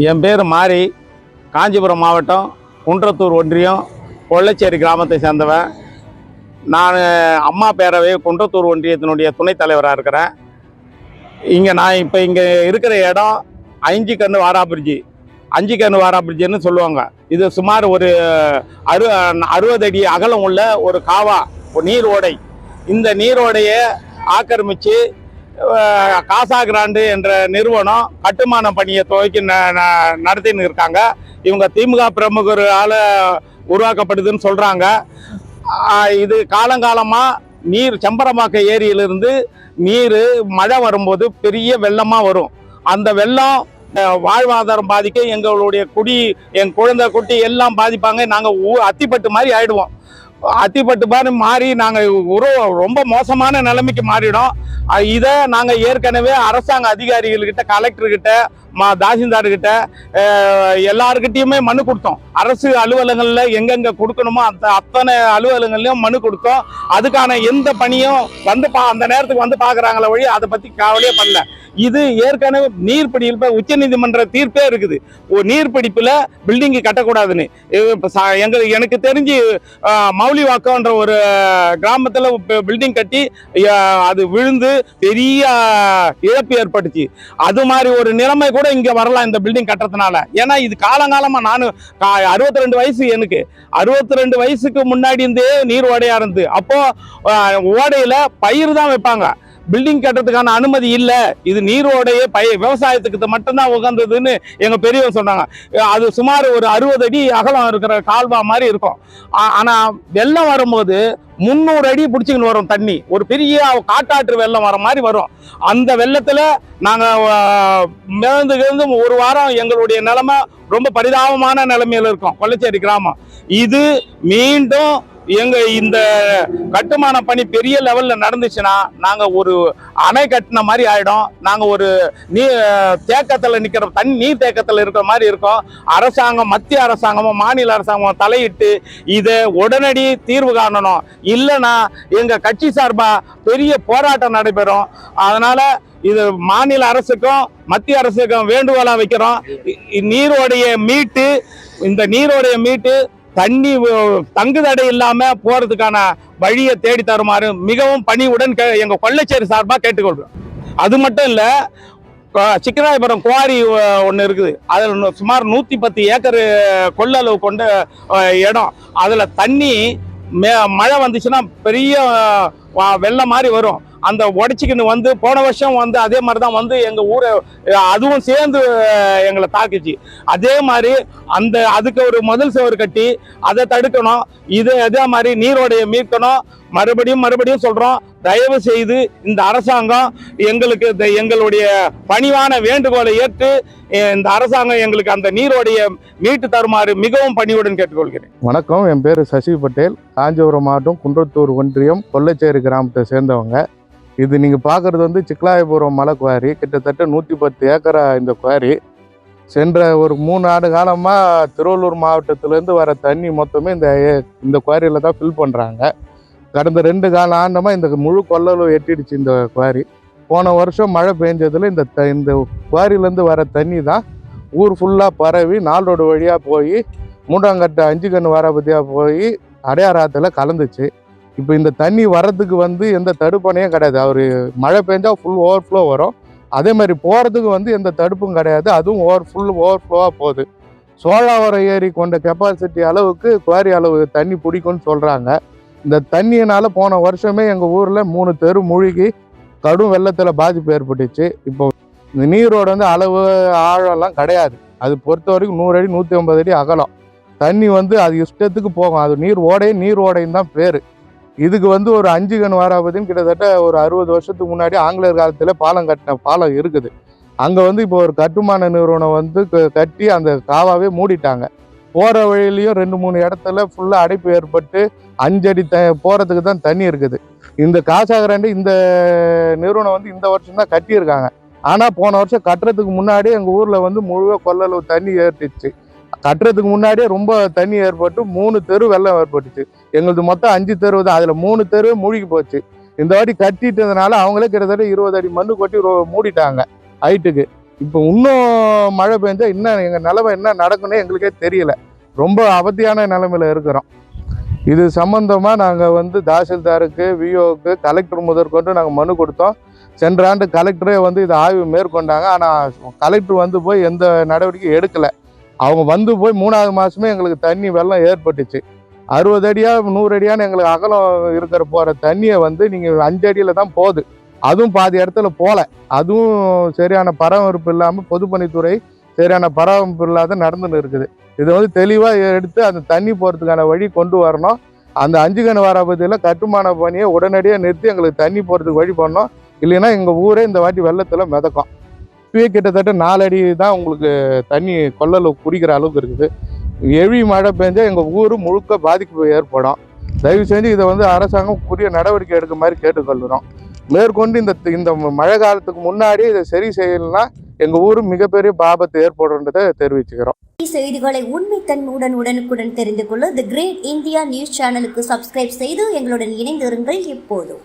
என் பேர் மாரி. காஞ்சிபுரம் மாவட்டம் குன்றத்தூர் ஒன்றியம் கொள்ளச்சேரி கிராமத்தை சேர்ந்தவன். நான் அம்மா பேரவை குன்றத்தூர் ஒன்றியத்தினுடைய துணைத் தலைவராக இருக்கிறேன். இங்கே நான் இப்போ இங்கே இருக்கிற இடம் அஞ்சு கண்ணு வாராபிரிட்ஜி அஞ்சு கண்ணு வாராபிரிட்ஜின்னு சொல்லுவாங்க. இது சுமார் ஒரு அறு அறுபது அடி அகலம் உள்ள ஒரு காவா ஒரு நீர் ஓடை. இந்த நீரோடையை ஆக்கிரமித்து காசா கிராண்டு என்ற நிறுவனம் கட்டுமான பணியை துவக்கி ந- ந- நடத்தின்னு இருக்காங்க. இவங்க திமுக பிரமுகரால் உருவாக்கப்படுதுன்னு சொல்கிறாங்க இது காலங்காலமாக நீர் செம்பரமாக்க ஏரியிலிருந்து நீர் மழை வரும்போது பெரிய வெள்ளமாக வரும். அந்த வெள்ளம் வாழ்வாதாரம் பாதிக்க எங்களுடைய குடி என் குழந்தை குட்டி எல்லாம் பாதிப்பாங்க. நாங்கள் அத்திப்பட்டு மாதிரி ஆயிடுவோம். அத்திப்பட்டு மாறி நாங்கள் ஒரு ரொம்ப மோசமான நிலைமைக்கு மாறிடும். இதை நாங்கள் ஏற்கனவே அரசாங்க அதிகாரிகள்கிட்ட கலெக்டர்கிட்ட மா தாசில்தார்கிட்ட எல்லாருக்கிட்டேயுமே மனு கொடுத்தோம். அரசு அலுவலகங்களில் எங்கெங்கே கொடுக்கணுமோ அந்த அத்தனை அலுவலகங்கள்லையும் மனு கொடுத்தோம். அதுக்கான எந்த பணியும் வந்து பா அந்த நேரத்துக்கு வந்து பார்க்குறாங்களே வழி அதை பற்றி கவலையே பண்ணல இது ஏற்கனவே நீர்பிடிப்பில் உச்சநீதிமன்ற தீர்ப்பே இருக்குது. நீர்பிடிப்பில் பில்டிங்கு கட்டக்கூடாதுன்னு. இப்போ எனக்கு தெரிஞ்சு ஆஹ், மௌலிவாக்கம்ன்ற ஒரு கிராமத்தில் பில்டிங் கட்டி அது விழுந்து பெரிய இழப்பு ஏற்பட்டுச்சு. அது மாதிரி ஒரு நிலைமை கூட இங்கே வரலாம் இந்த பில்டிங் கட்டுறதுனால. ஏன்னா இது காலங்காலமாக நான் அறுபத்தி ரெண்டு வயசு எனக்கு. அறுபத்தி ரெண்டு வயசுக்கு முன்னாடி இருந்தே நீர் ஓடையாக இருந்து அப்போது ஓடையில் பயிர் தான் வைப்பாங்க. பில்டிங் கட்டுறதுக்கான அனுமதி இல்லை. இது நீரோடையே பய விவசாயத்துக்கு மட்டும்தான் உகந்ததுன்னு எங்க பெரியவர் சொன்னாங்க. அது சுமார் ஒரு அறுபது அடி அகலம் இருக்கிற கால்வா மாதிரி இருக்கும். ஆனால் ஆனா வெள்ளம் வரும்போது முந்நூறு அடி பிடிச்சிக்கின்னு வரும் தண்ணி. ஒரு பெரிய காட்டாற்று வெள்ளம் வர மாதிரி வரும். அந்த வெள்ளத்தில் நாங்கள் ஆஹ், மிதந்து ஒரு வாரம் எங்களுடைய நிலைமை ரொம்ப பரிதாபமான நிலைமையில் இருக்கோம். கொள்ளச்சேரி கிராமம். இது மீண்டும் எங்க இந்த கட்டுமான பணி பெரிய லெவல்ல நடந்துச்சுன்னா நாங்க ஒரு அணை கட்டின மாதிரி ஆயிடும். நாங்க ஒரு நீ தேக்கத்துல நிக்கிற தண்ணி நீர் தேக்கத்துல இருக்கிற மாதிரி இருக்கும். அரசாங்கம் மத்திய அரசாங்கமும் மாநில அரசாங்கமும் தலையிட்டு இதை உடனடி தீர்வு காணணும். இல்லைன்னா எங்க கட்சி சார்பா பெரிய போராட்டம் நடைபெறும். அதனால இது மாநில அரசுக்கும் மத்திய அரசுக்கும் வேண்டுகோளா வைக்கிறோம். நீரோடைய மீட்டு இந்த நீரோடைய மீட்டு தண்ணி தங்கு தங்குதடை இல்லாம போறதுக்கான வழியை தேடி தருமாறு மிகவும் பணிவுடன் கே- எங்க கொள்ளைச்சேரி சார்பாக கேட்டுக்கொள்றோம். அது மட்டும் இல்ல சிக்கராயபுரம் குவாரி ஒன்று இருக்குது. அதில் சுமார் நூற்றி பத்து ஏக்கர் கொள்ளளவு கொண்ட இடம். அதில் தண்ணி மே மழை வந்துச்சுன்னா பெரிய வெள்ளம் மாதிரி வரும். அந்த உடச்சிக்கின்னு வந்து போன வருஷம் வந்து அதே மாதிரி தான் வந்து எங்கள் ஊரை அதுவும் சேர்ந்து எங்களை தாக்குச்சு. அதே மாதிரி அந்த அதுக்கு ஒரு முதல் சுவர் கட்டி அதை தடுக்கணும். இது அதே மாதிரி நீரோடைய மீட்கணும். மறுபடியும் மறுபடியும் சொல்கிறோம் தயவு செய்து இந்த அரசாங்கம் எங்களுக்கு இந்த எங்களுடைய பணிவான வேண்டுகோளை ஏற்று இந்த அரசாங்கம் எங்களுக்கு அந்த நீரோடைய மீட்டு தருமாறு மிகவும் பணிவுடன் கேட்டுக்கொள்கிறேன். வணக்கம். என் பேர் சசி பட்டேல். காஞ்சிபுரம் மாவட்டம் குன்றத்தூர் ஒன்றியம் கொல்லச்சேரி கிராமத்தை சேர்ந்தவங்க. இது நீங்கள் பார்க்குறது வந்து சிக்கலாயபுரம் மலை குவாரி. கிட்டத்தட்ட நூற்றி பத்து ஏக்கரா இந்த குவாரி. சென்ற ஒரு மூணு ஆண்டு காலமாக திருவள்ளூர் மாவட்டத்திலேருந்து வர தண்ணி மொத்தமே இந்த இந்த குவாரியில் தான் ஃபில் பண்ணுறாங்க கடந்த ரெண்டு கால ஆண்டமாக இந்த முழு கொள்ளலும் எட்டிடுச்சு இந்த குவாரி. போன வருஷம் மழை பெஞ்சதில் இந்த த இந்த குவாரியிலேருந்து வர தண்ணி தான் ஊர் ஃபுல்லாக பரவி நாள் ரோடு வழியாக போய் மூன்றாங்கட்ட அஞ்சு கன்று வாராபதியாக போய் அடையாராத்துல கலந்துச்சு. இப்போ இந்த தண்ணி வர்றதுக்கு வந்து எந்த தடுப்பணையும் கிடையாது. அவர் மழை பெஞ்சால் ஃபுல் ஓவர்ஃப்ளோ வரும். அதே மாதிரி போகிறதுக்கு வந்து எந்த தடுப்பும் கிடையாது. அதுவும் ஓவர் ஃபுல் ஓவர்ஃப்ளோவாக போகுது. சோழாவரம் ஏரி கொண்ட கெப்பாசிட்டி அளவுக்கு குவாரி அளவு தண்ணி பிடிக்கும்னு சொல்கிறாங்க இந்த தண்ணியினால் போன வருஷமே எங்கள் ஊரில் மூணு தெரு மூழ்கி கடும் வெள்ளத்தில் பாதிப்பு ஏற்பட்டுச்சு. இப்போ இந்த நீரோட வந்து அளவு ஆழம்லாம் கிடையாது. அது பொறுத்த வரைக்கும் நூறு அடி நூற்றி ஐம்பது அடி அகலம். தண்ணி வந்து அது இஷ்டத்துக்கு போகும். அது நீர் ஓடையும் நீர் ஓடையும் தான் பேர். இதுக்கு வந்து ஒரு அஞ்சு கண் வாராபதின்னு கிட்டத்தட்ட ஒரு அறுபது வருஷத்துக்கு முன்னாடி ஆங்கிலேயர் காலத்தில் பாலம் கட்டின பாலம் இருக்குது. அங்கே வந்து இப்போ ஒரு கட்டுமான நிறுவனம் வந்து க- கட்டி அந்த காவாவே மூடிட்டாங்க. போகிற வழியிலையும் ரெண்டு மூணு இடத்துல ஃபுல்லாக அடைப்பு ஏற்பட்டு அஞ்சடி த போகிறதுக்கு தான் தண்ணி இருக்குது. இந்த காசாகரண்டு இந்த நிறுவனம் வந்து இந்த வருஷம் தான் கட்டியிருக்காங்க. ஆனால் போன வருஷம் கட்டுறதுக்கு முன்னாடி எங்கள் ஊரில் வந்து முழுவ கொள்ளளவு தண்ணி ஏற்றிச்சு கட்டுறதுக்கு முன்னாடியே ரொம்ப தண்ணி ஏற்பட்டு மூணு தெரு வெள்ளம் ஏற்பட்டுச்சு. எங்களுது மொத்தம் அஞ்சு தெரு தான். அதில் மூணு தெரு மூழ்கி போச்சு. இந்த வாட்டி கட்டிட்டதுனால அவங்களே கிட்டத்தட்ட இருபது அடி மண்ணு கொட்டி மூடிட்டாங்க ஹைட்டுக்கு. இப்போ இன்னும் மழை பெஞ்சா இன்னும் எங்கள் நிலமை என்ன நடக்குன்னே எங்களுக்கே தெரியல. ரொம்ப அவதியான நிலமையில இருக்கிறோம். இது சம்மந்தமாக நாங்கள் வந்து தாசில்தாருக்கு விஓக்கு கலெக்டர் முதற்கொண்டு நாங்கள் மனு கொடுத்தோம். சென்ற ஆண்டு கலெக்டரே வந்து இதை ஆய்வு மேற்கொண்டாங்க. ஆனால் கலெக்டர் வந்து போய் எந்த நடவடிக்கையும் எடுக்கலை. அவங்க வந்து போய் மூணாவது மாதமே எங்களுக்கு தண்ணி வெள்ளம் ஏற்பட்டுச்சு. அறுபது அடியா நூறு அடியான்னு எங்களுக்கு அகலம் இருக்கிற போகிற தண்ணியை வந்து நீங்கள் அஞ்சு அடியில் தான் போகுது. அதுவும் பாதி இடத்துல போகல அதுவும் சரியான பராமரிப்பு இல்லாமல் பொதுப்பணித்துறை சரியான பராமரிப்பு இல்லாத நடந்துன்னு இருக்குது. இதை வந்து தெளிவாக எடுத்து அந்த தண்ணி போகிறதுக்கான வழி கொண்டு வரணும். அந்த அஞ்சு கண் வர பகுதியில் கட்டுமான பணியை உடனடியாக நிறுத்தி எங்களுக்கு தண்ணி போகிறதுக்கு வழி பண்ணணும். இல்லைன்னா எங்கள் ஊரே இந்த வாட்டி வெள்ளத்தில் மிதக்கும். இப்பயே கிட்டத்தட்ட நாலு அடி தான் உங்களுக்கு தண்ணி கொள்ளல குடிக்கிற அளவுக்கு இருக்குது. எழி மழை பெஞ்சால் எங்கள் ஊர் முழுக்க பாதிப்பு ஏற்படும். தயவு செஞ்சு இதை வந்து அரசாங்கம் உரிய நடவடிக்கை எடுக்க மாதிரி கேட்டுக்கொள்கிறோம். மேற்கொண்டு இந்த இந்த மழை காலத்துக்கு முன்னாடி இதை சரி செய்யலைன்னா எங்கள் ஊர் மிகப்பெரிய பாபத்து ஏற்படுன்றதை தெரிவிச்சுக்கிறோம். செய்திகளை உண்மைத்தன்மையுடன் உடனுக்குடன் தெரிந்து கொள்ள தி கிரேட் இந்தியா நியூஸ் சேனலுக்கு சப்ஸ்கிரைப் செய்து எங்களுடன் இணைந்திருங்கள் எப்போதும்